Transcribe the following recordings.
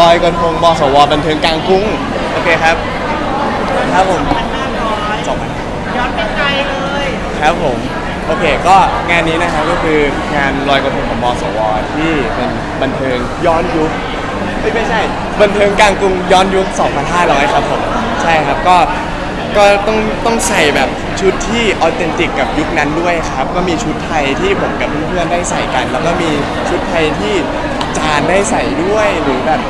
ลอยกระทงบสวบันเทิงกลางกรุงโอเคครับ ครับผมพันห้าร้อยสองพันย้อนไปไกลเลยครับผม โอเคก็งานนี้นะครับก็คืองานลอยกระทงของมสวที่เป็นบันเทิงย้อนยุคเอ้ยไม่ใช่ บันเทิงกลางกรุงย้อนยุค 2,500 ครับผมใช่ครับก็ก็ต้องต้องใส่แบบชุดที่ออเทนติกกับยุคนั้นด้วยครับ ก็มีชุดไทยที่ผมกับเพื่อนๆได้ใส่กัน แล้วก็มีชุดไทยที่อาจารย์ได้ใส่ด้วยหรือแบบ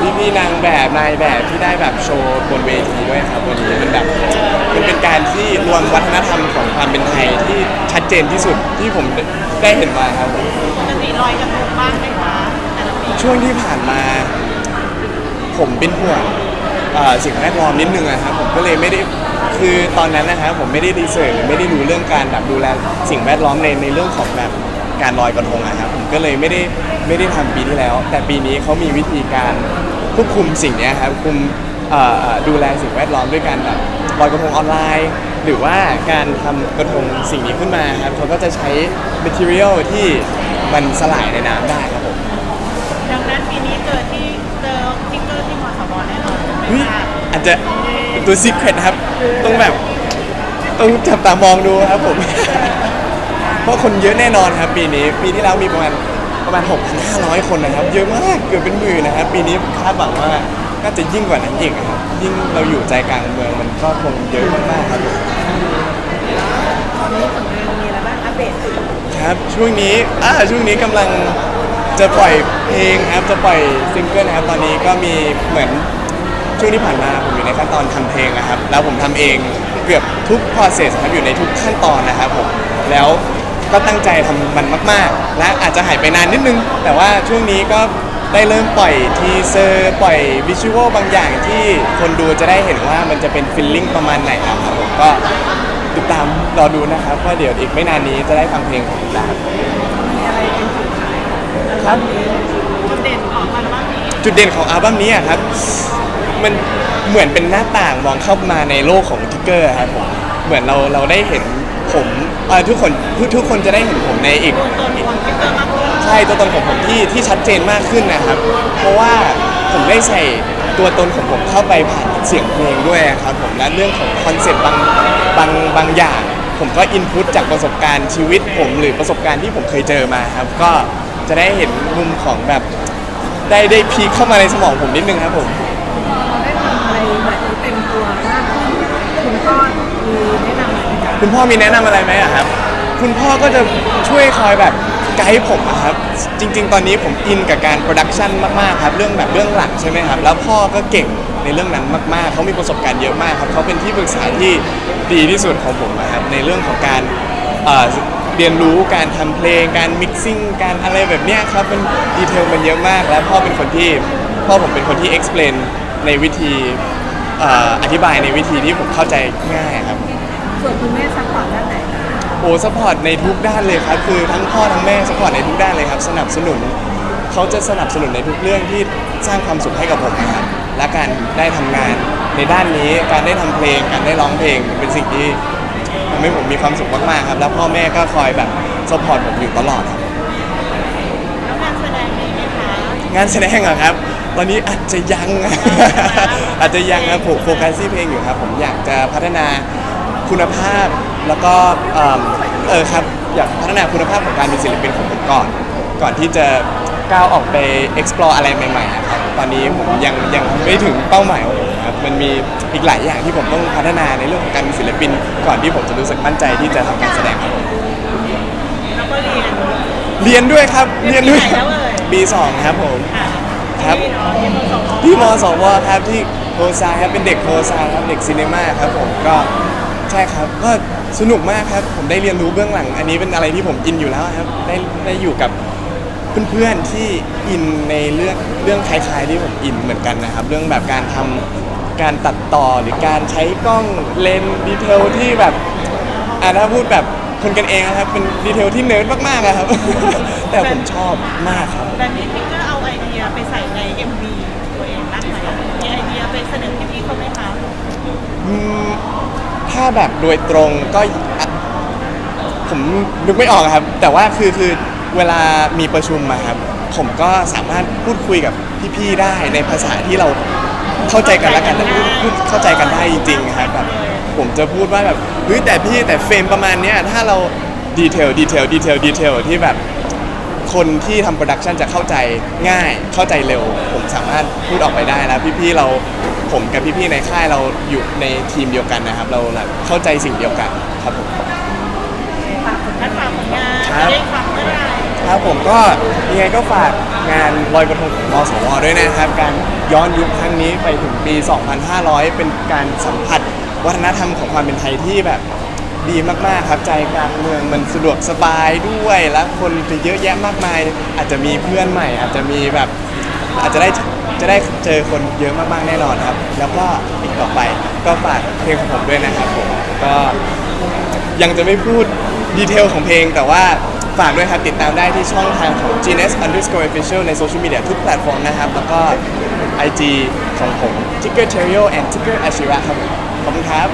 พี่อพี่ๆนางแบบนายแบบที่ได้แบบโชว์บนเวทีด้วยครับวันนี้มันแบบมันเป็นการที่รวมวัฒนธรรมของความเป็นไทยที่ชัดเจนที่สุดที่ผมได้เห็นมาครับผมปกติลอยกระทงบ้างไหมคะแต่ละปีช่วงที่ผ่านมา ผมเป็นห่วงเอ่อสิ่งแวดล้อมนิดนึงนะครับผมก็เลยไม่ได้คือตอนนั้นนะครับผมไม่ได้รีเสิร์ชหรือไม่ได้รู้เรื่องการแบบดูแลสิ่งแวดล้อมในในเรื่องของแบบ การลอยกระทงนะครับผมก็เลยไม่ได้ไม่ได้ทำปีที่แล้ว แต่ปีนี้เขามีวิธีการควบคุมสิ่งเนี้ยครับคุมเอ่อเอ่อดูแลสิ่งแวดล้อมด้วยการแบบลอยกระทงออนไลน์ หรือว่าการทำกระทงสิ่งนี้ขึ้นมาครับเขาก็จะใช้ material ที่มันสลายในน้ำได้ครับผมดังนั้นปีนี้เจอที่เจอทิกเกอร์ที่มสวแน่นอนไม่เฮ้ยพลาดอาจจะเป็นตัวซีเครตครับต้องแบบต้องจับตามองดูครับผม เพราะคนเยอะแน่นอนครับปีนี้ ปีที่แล้วมีประมาณประมาณ 6,500 คนนะครับ เยอะมากเกือบเป็นหมื่นนะครับ ปีนี้คาดหวังว่าน่าจะยิ่งกว่านั้นอีกครับยิ่งเราอยู่ใจกลางเมืองมันก็คงเยอะมากๆครับผม ตอนนี้ผลงานมีอะไรบ้างอัปเดตครับช่วงนี้อ่าช่วงนี้กำลังจะปล่อยเพลงครับจะปล่อยซิงเกิลนะครับตอนนี้ก็มีเหมือนช่วงที่ผ่านมาผมอยู่ในขั้นตอนทำเพลงนะครับ แล้วผมทำเองเกือบทุก process ครับอยู่ในทุกขั้นตอนนะครับผมแล้ว ก็ตั้งใจทำมันมาก ๆ และอาจจะหายไปนานนิดนึง แต่ว่าช่วงนี้ก็ได้เริ่มปล่อยทีเซอร์ปล่อยวิชวลบางอย่างที่คนดูจะได้เห็นว่ามันจะเป็นฟิลลิ่งประมาณไหนครับผมก็ติดตามรอดูนะครับว่าะเดี๋ยวอีกไม่นานนี้จะได้ฟังเพลงของผมแล้วมีอะไรเป็นจุดขายของครับจุดเด่นของอัลบั้มนี้จุดเด่นของอัลบั้มนี้อะครับ มันเหมือนเป็นหน้าต่างมองเข้ามาในโลกของทิกเกอร์ครับผม เหมือนเราเราได้เห็น ผมเอ่อทุกคนทุกทุกคนจะได้เห็นผมในอีก ใช่ตัวตนของผมที่ที่ชัดเจนมากขึ้นนะครับ เพราะว่าผมได้ใส่ตัวตนของผมเข้าไปผ่านเสียงเพลงด้วยครับผมและเรื่องของคอนเซ็ปต์บางบางบางอย่าง ผมก็อินพุตจากประสบการณ์ชีวิตผมหรือประสบการณ์ที่ผมเคยเจอมาครับ ก็จะได้เห็นมุมของแบบได้ได้พีคเข้ามาในสมองผมนิดนึงครับผม เราได้ทำอะไรแบบนี้เต็มตัวมากขึ้นคุณพ่อมีแนะนำอะไรไหม คุณพ่อมีแนะนำอะไรไหมอะครับ คุณพ่อก็จะช่วยคอยแบบไกด์ผมอะครับ จริง ๆ ตอนนี้ผมอินกับการโปรดักชันมากๆครับ เรื่องแบบเรื่องหลังใช่ไหมครับ แล้วพ่อก็เก่งในเรื่องนั้นมากๆ เขามีประสบการณ์เยอะมากครับ เขาเป็นที่ปรึกษาที่ดีที่สุดของผมนะครับ ในเรื่องของการเอ่อเรียนรู้การทำเพลง การมิกซิ่ง การอะไรแบบเนี้ยครับ มันดีเทลมันเยอะมาก แล้วพ่อเป็นคนที่พ่อผมเป็นคนที่ explain ในวิธีเอ่ออธิบายในวิธีที่ผมเข้าใจง่ายครับ ส่วนคุณแม่ซัพพอร์ตด้านไหนคะโอ้สปอร์ตในทุกด้านเลยครับ คือทั้งพ่อทั้งแม่สปอร์ตในทุกด้านเลยครับ สนับสนุนเขาจะสนับสนุนในทุกเรื่องที่สร้างความสุขให้กับผมนะครับและการได้ทำงานในด้านนี้การได้ทำเพลง การได้ร้องเพลงเป็นสิ่งที่ทำให้ผมมีความสุขมากๆครับ แล้วพ่อแม่ก็คอยแบบสปอร์ตผมอยู่ตลอดครับ แล้วงานแสดงมีไหมคะ งานแสดงเหรอครับ ตอนนี้อาจจะยัง อาจจะยังครับผมโฟกัสที่เพลงอยู่ครับ ผมอยากจะพัฒนา คุณภาพแล้วก็เอิ่มเออครับอยากพัฒนาคุณภาพของการเป็นศิลปินของผมก่อน ก่อนที่จะก้าวออกไป explore อะไรใหม่ๆอะครับตอนนี้ผมยังยังไม่ถึงเป้าหมายของผมครับมันมีอีกหลายอย่างที่ผมต้องพัฒนาในเรื่องของการเป็นศิลปิน ก่อนที่ผมจะรู้สึกมั่นใจที่จะทำการแสดงครับผมแล้วก็เรียน เรียนด้วยครับเรียนด้วยเรียนที่ไหนแล้วเอ่ยปีสองครับผม ค่ะครับ ที่เนาะที่มสวที่มสวครับที่โคซายครับเป็นเด็กโคซายครับเด็กซีเนมาครับผมก็ ใช่ครับก็สนุกมากครับ ผมได้เรียนรู้เบื้องหลัง อันนี้เป็นอะไรที่ผมอินอยู่แล้วครับ ได้ได้อยู่กับเพื่อนๆที่อินในเรื่องเรื่องคล้ายๆที่ผมอินเหมือนกันนะครับ เรื่องแบบการทำการตัดต่อหรือการใช้กล้องเลนส์ดีเทลที่แบบอ่าถ้าพูดแบบคนกันเองนะครับ เป็นดีเทลที่เนิร์ดมากๆอะครับ แต่ผมชอบมากครับ แบบนี้ทิกเกอร์เอาไอเดียไปใส่ใน MV ตัวเองบ้างไหมมีไอเดียไปเสนอพี่ๆเขาไหมคะ อืม ถ้าแบบโดยตรงก็อะผมนึกไม่ออกครับ แต่ว่าคือคือเวลามีประชุมมาครับ ผมก็สามารถพูดคุยกับพี่ๆได้ในภาษาที่เราเข้าใจกันและกันและพูดพูดเข้าใจกันได้จริงๆครับแบบผมจะพูดว่าแบบเฮ้ยแต่พี่แต่เฟรมประมาณเนี้ยถ้าเราดีเทลดีเทลดีเทลดีเทลที่แบบ คนที่ทำโปรดักชันจะเข้าใจง่ายเข้าใจเร็ว ผมสามารถพูดออกไปได้แล้วพี่ๆเรา ผมกับพี่ๆในค่ายเราอยู่ในทีมเดียวกันนะครับ เราแบบเข้าใจสิ่งเดียวกันครับผม ฝากผลงานฝากผลงานครับจะได้ฟังเมื่อไหร่ครับผมก็ยังไงก็ฝากงานลอยกระทงของมสวด้วยนะครับ การย้อนยุคครั้งนี้ไปถึงปี 2500 เป็นการสัมผัสวัฒนธรรมของความเป็นไทยที่แบบดีมากๆครับใจกลางเมืองมันสะดวกสบายด้วย และคนจะเยอะแยะมากมาย อาจจะมีเพื่อนใหม่ อาจจะมีแบบ อาจจะได้จะได้เจอคนเยอะมากๆแน่นอนครับ แล้วก็อีกต่อไปก็ฝากเพลงของผมด้วยนะครับผมก็ยังจะไม่พูดดีเทลของเพลง แต่ว่าฝากด้วยครับ ติดตามได้ที่ช่องทางของ GNS Underscore Official ในโซเชียลมีเดียทุกแพลตฟอร์มนะครับ แล้วก็ IG ของผม Ticker Terrio and Ticker Ashira ครับ ขอบคุณครับ